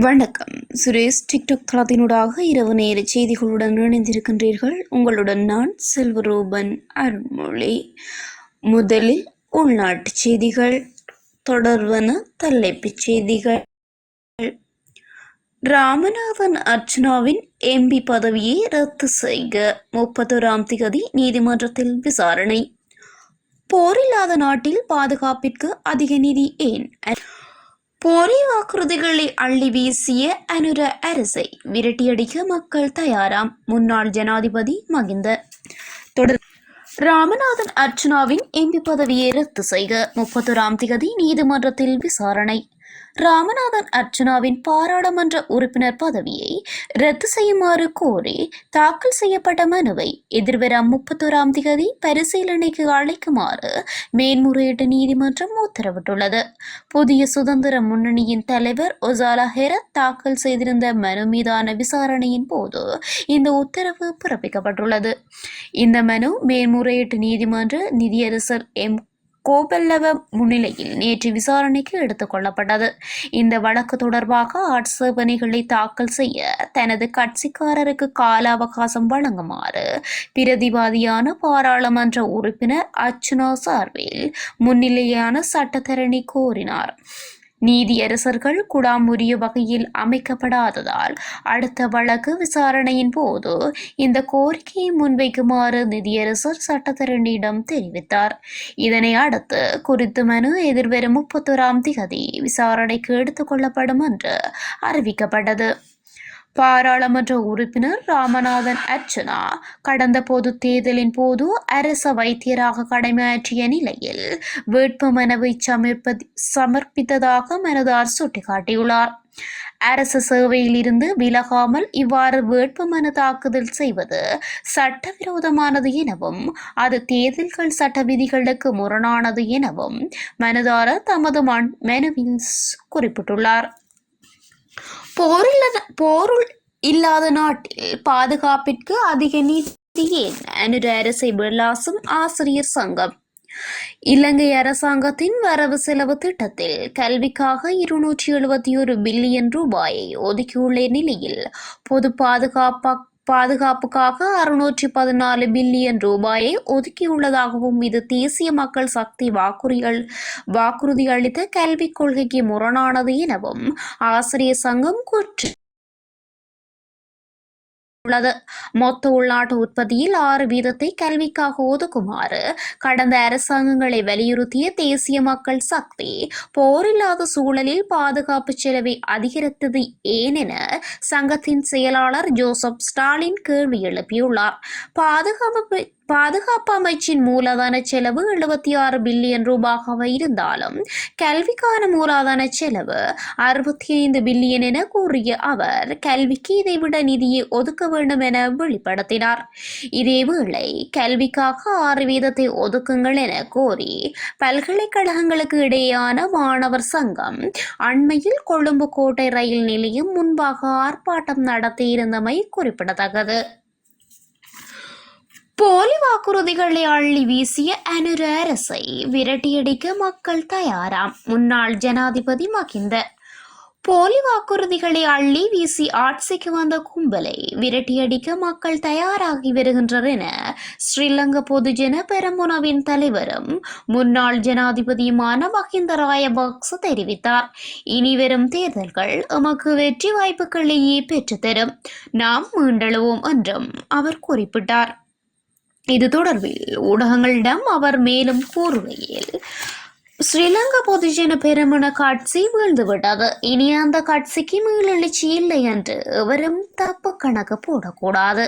வணக்கம். சுரேஷ் டிக்டாக் தளத்தினூடாக இரவு நேர செய்திகளுடன் இணைந்திருக்கின்றீர்கள். உங்களுடன் நான் செல்வரூபன் அருள்மொழி முதலில் உள்நாட்டு செய்திகள் தொடர்வன தலைப்புச் செய்திகள். ராமநாதன் அர்ச்சனாவின் எம்பி பதவியை ரத்து செய்க. முப்பத்தோராம் திகதி நீதிமன்றத்தில் விசாரணை. போரில்லாத நாட்டில் பாதுகாப்பிற்கு அதிக நிதி ஏன்? போரி வாக்குறுதிகளை அள்ளி வீசிய அனுர அரசை விரட்டியடிக்க மக்கள் தயாராம். முன்னாள் ஜனாதிபதி மகிந்த. தொடர் ராமநாதன் அர்ச்சனாவின் எம்பி பதவியை ரத்து செய்க. முப்பத்தொராம் திகதி நீதிமன்றத்தில் விசாரணை. ராமநாதன் அர்ச்சனாவின் பாராளுமன்ற உறுப்பினர் பதவியை ரத்து செய்யுமாறு கோரி தாக்கல் செய்யப்பட்ட மனுவை எதிர்வரும் முப்பத்தோராம் தேதி பரிசீலனைக்கு அழைக்குமாறு மேன்முறையீட்டு நீதிமன்றம் உத்தரவிட்டுள்ளது. புதிய சுதந்திர முன்னணியின் தலைவர் ஒசாலா ஹெரத் தாக்கல் செய்திருந்த மனு மீதான விசாரணையின் போது இந்த உத்தரவு பிறப்பிக்கப்பட்டுள்ளது. இந்த மனு மேன்முறையீட்டு நீதிமன்ற நிதியரசர் எம். கோபல்லவ முன்னிலையில் நேற்று விசாரணைக்கு எடுத்துக் கொள்ளப்பட்டது. இந்த வழக்கு தொடர்பாக ஆட்சேபனைகளை தாக்கல் செய்ய தனது கட்சிக்காரருக்கு கால அவகாசம் வழங்குமாறு பிரதிவாதியான பாராளுமன்ற உறுப்பினர் அர்ச்சுனா சார்பில் முன்னிலையான சட்டத்தரணி கோரினார். நீதியரசர்கள் குடாம் உரிய வகையில் அமைக்கப்படாததால் அடுத்த வழக்கு விசாரணையின் போது இந்த கோரிக்கையை முன்வைக்குமாறு நிதியரசர் சட்டத்தரணியிடம் தெரிவித்தார். இதனை அடுத்து குறித்த மனு எதிர்வரும் முப்பத்தோராம் திகதி விசாரணைக்கு எடுத்துக் கொள்ளப்படும் என்று அறிவிக்கப்பட்டது. பாராளுமன்ற உறுப்பினர் ராமநாதன் அர்ச்சனா. கடந்த பொது தேர்தலின் போது அரச வைத்தியராக கடமையாற்றிய நிலையில் வேட்புமனுவை சமர்ப்பதி சமர்ப்பித்ததாக மனதார் சுட்டிக்காட்டியுள்ளார். அரசு சேவையில் இருந்து விலகாமல் இவ்வாறு வேட்புமனு தாக்குதல் செய்வது சட்டவிரோதமானது எனவும் அது தேர்தல்கள் சட்ட விதிகளுக்கு முரணானது எனவும் மனுதாரர் தமது மன் மனுவில் குறிப்பிட்டுள்ளார். போரில் போருள் இல்லாத நாட்டில் பாதுகாப்பிற்கு அதிக நீதி ஏன்? அனுர அரசை விளாசும் ஆசிரியர் சங்கம். இலங்கை அரசாங்கத்தின் வரவு செலவு திட்டத்தில் கல்விக்காக இருநூற்றி எழுபத்தி ஒரு பில்லியன் ரூபாயை ஒதுக்கியுள்ள நிலையில் பொது பாதுகாப்பா பாதுகாப்புக்காக அறுநூற்றி பதினாலு பில்லியன் ரூபாயை ஒதுக்கியுள்ளதாகவும் இது தேசிய மக்கள் சக்தி வாக்குறுதிகள் வாக்குறுதி அளித்த கல்விக் கொள்கைக்கு முரணானது எனவும் ஆசிரியர் சங்கம் குற்றம் உள்ளது. மொத்த உள்நாட்டு உற்பத்தியில் ஆறு வீதத்தை கல்விக்காக ஒதுக்குமாறு கடந்த அரசாங்கங்களை வலியுறுத்திய தேசிய மக்கள் சக்தி போரில்லாத சூழலில் பாதுகாப்பு செலவை அதிகரித்தது ஏன் என சங்கத்தின் செயலாளர் ஜோசப் ஸ்டாலின் கேள்வி எழுப்பியுள்ளார். பாதுகாப்பு பாதுகாப்பு அமைச்சின் மூலதன செலவு எழுபத்தி ஆறு பில்லியன் ரூபாக இருந்தாலும் கல்விக்கான மூலதன செலவு அறுபத்தி ஐந்து பில்லியன் என கூறிய அவர் கல்விக்கு இதைவிட நிதியை ஒதுக்க வேண்டும் என வெளிப்படுத்தினார். இதேவேளை கல்விக்காக ஆறு வீதத்தை ஒதுக்குங்கள் என கோரி பல்கலைக்கழகங்களுக்கு இடையேயான மாணவர் சங்கம் அண்மையில் கொழும்பு கோட்டை ரயில் நிலையம் முன்பாக ஆர்ப்பாட்டம் நடத்தியிருந்தமை குறிப்பிடத்தக்கது. போலி வாக்குறுதிகளை அள்ளி வீசிய அனுர அரசை விரட்டியடிக்க மக்கள் தயாராம். முன்னாள் ஜனாதிபதி மகிந்த. போலி வாக்குறுதிகளை அள்ளி வீசி ஆட்சிக்கு வந்த கும்பலை விரட்டியடிக்க மக்கள் தயாராகி வருகின்றனர் என ஸ்ரீலங்கா பொதுஜன பெரமுனவின் தலைவரும் முன்னாள் ஜனாதிபதியுமான மஹிந்த ராயபக்ச தெரிவித்தார். இனி வரும் தேர்தல்கள் எமக்கு வெற்றி வாய்ப்புகளையே பெற்றுத்தரும் நாம் மீண்டழுவோம் என்றும் அவர் குறிப்பிட்டார். இது தொடர்பில் ஊடகங்களிடம் அவர் மேலும் கூறுகையில் ஸ்ரீலங்கா பொதுஜன பெருமன கட்சி வீழ்ந்துவிட்டது இனி அந்த காட்சிக்கு மீளெழுச்சி இல்லை என்று எவரும் தப்பு கணக்கு போடக்கூடாது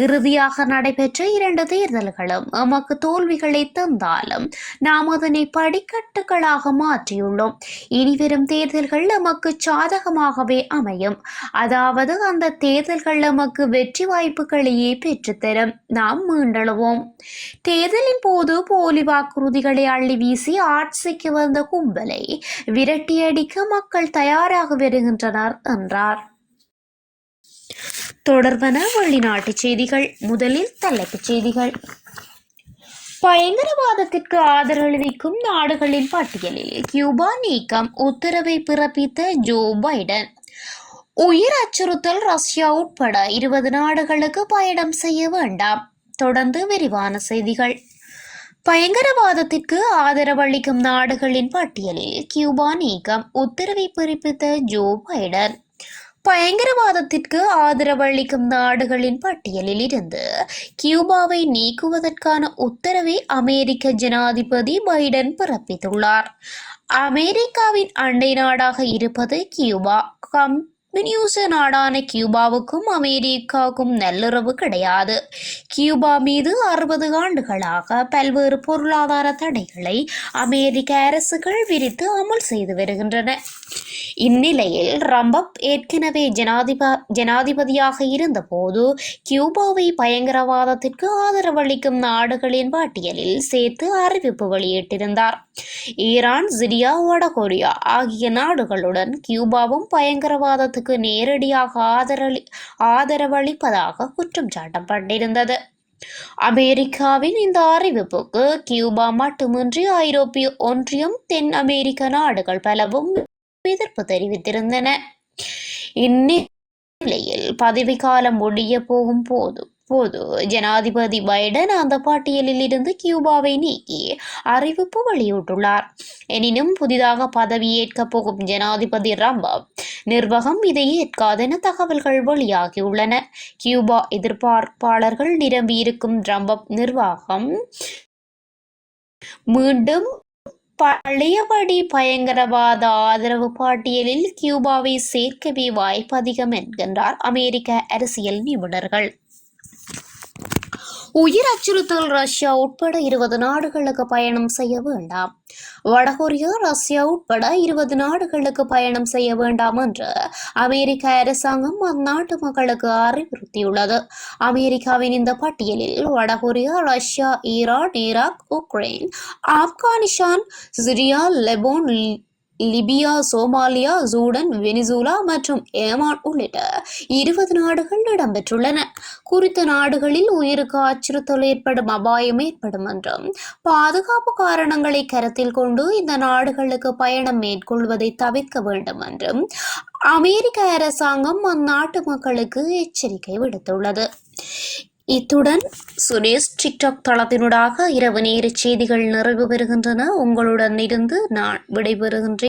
இறுதியாக நடைபெற்ற இரண்டு தேர்தல்களும் எமக்கு தோல்விகளை தந்தாலும் நாம் அதனை படிக்கட்டுகளாக மாற்றியுள்ளோம் இனி வரும் தேர்தல்கள் எமக்கு சாதகமாகவே அமையும் அதாவது அந்த தேர்தல்கள் எமக்கு வெற்றி வாய்ப்புகளையே பெற்றுத்தரும் நாம் மீண்டெழுவோம் தேர்தலின் போது போலி வாக்குறுதிகளை அள்ளி வீசி ஆட்சி ஆட்சிக்கு வந்த கும்பலை விரட்டியடிக்க மக்கள் தயாராக வருகின்றனர் என்றார். தொடர்பன வெளிநாட்டு செய்திகள் முதலில் தலைப்புச் செய்திகள். பயங்கரவாதத்திற்கு ஆதரவளிக்கும் நாடுகளின் பட்டியலில் கியூபா நீக்கம் உத்தரவை பிறப்பித்த ஜோ பைடன். உயிர் அச்சுறுத்தல் ரஷ்யா உட்பட இருபது நாடுகளுக்கு பயணம் செய்ய வேண்டாம். தொடர்ந்து விரிவான செய்திகள். பயங்கரவாதத்திற்கு ஆதரவளிக்கும் நாடுகளின் பட்டியலில் கியூபா நீக்கம் உத்தரவை பிறப்பித்த ஜோ பைடன். பயங்கரவாதத்திற்கு ஆதரவளிக்கும் நாடுகளின் பட்டியலில் இருந்து கியூபாவை நீக்குவதற்கான உத்தரவை அமெரிக்க ஜனாதிபதி பைடன் பிறப்பித்துள்ளார். அமெரிக்காவின் அண்டை நாடாக இருப்பது கியூபா. கம் கம்யூனிச நாடான கியூபாவுக்கும் அமெரிக்காவுக்கும் நல்லுறவு கிடையாது. கியூபா மீது அறுபது ஆண்டுகளாக பல்வேறு பொருளாதார தடைகளை அமெரிக்க அரசுகள் விரித்து அமல் செய்து வருகின்றன. இந்நிலையில் ரம்பப் ஏற்கனவே ஜனாதிப ஜனாதிபதியாக இருந்தபோது கியூபாவை பயங்கரவாதத்திற்கு ஆதரவளிக்கும் நாடுகளின் பட்டியலில் சேர்த்து அறிவிப்பு வெளியிட்டிருந்தார். ஈரான் சிரியா வடகொரியா ஆகிய நாடுகளுடன் கியூபாவும் பயங்கரவாதத்துக்கு நேரடியாக ஆதரளி ஆதரவளிப்பதாக குற்றம் சாட்டப்பட்டிருந்தது அமெரிக்காவின் இந்த அறிவிப்புக்கு கியூபா மட்டுமின்றி ஐரோப்பிய ஒன்றியம் தென் அமெரிக்க நாடுகள் பலவும் எதிர்ப்பு தெரிவித்திருந்தன. இந்நிலையில் பதவிக்காலம் முடிய போகும் போது போது ஜனாதிபதி பைடன் அந்த பட்டியலில் இருந்து கியூபாவை நீக்கி அறிவிப்பு வெளியிட்டுள்ளார். எனினும் புதிதாக பதவியேற்கப் போகும் ஜனாதிபதி ரம்பப் நிர்வாகம் இதை ஏற்காதென தகவல்கள் வெளியாகியுள்ளன. கியூபா எதிர்பார்ப்பாளர்கள் நிரம்பியிருக்கும் ரம்பப் நிர்வாகம் மீண்டும் பழையபடி பயங்கரவாத ஆதரவு பட்டியலில் கியூபாவை சேர்க்கவே வாய்ப்பு அதிகம் என்கின்றார் அமெரிக்க அரசியல் நிபுணர்கள். உயிர் அச்சுறுத்தல் ரஷ்யா உட்பட இருபது நாடுகளுக்கு பயணம் செய்ய வேண்டாம். வடகொரியா ரஷ்யா உட்பட இருபது நாடுகளுக்கு பயணம் செய்ய வேண்டாம் என்று அமெரிக்க அரசாங்கம் அந்நாட்டு மக்களுக்கு அறிவுறுத்தியுள்ளது. அமெரிக்காவின் இந்த பட்டியலில் வடகொரியா Russia Iran Iraq Ukraine Afghanistan Syria Lebanon Libya Somalia Sudan Venezuela மற்றும் ஏமான் உள்ளிட்ட இருபது நாடுகள் இடம்பெற்றுள்ளன. குறித்த நாடுகளில் உயிருக்கு அச்சுறுத்தல் ஏற்படும் அபாயம் ஏற்படும் என்றும் பாதுகாப்பு காரணங்களை கருத்தில் கொண்டு இந்த நாடுகளுக்கு பயணம் மேற்கொள்வதை தவிர்க்க வேண்டும் என்றும் அமெரிக்க அரசாங்கம் அந்நாட்டு மக்களுக்கு எச்சரிக்கை விடுத்துள்ளது. இத்துடன் சுரேஷ் டிக்டாக் தளத்தினூடாக இரவு நேர செய்திகள் நிறைவு பெறுகின்றன. உங்களுடன் இருந்து நான் விடைபெறுகின்றேன்.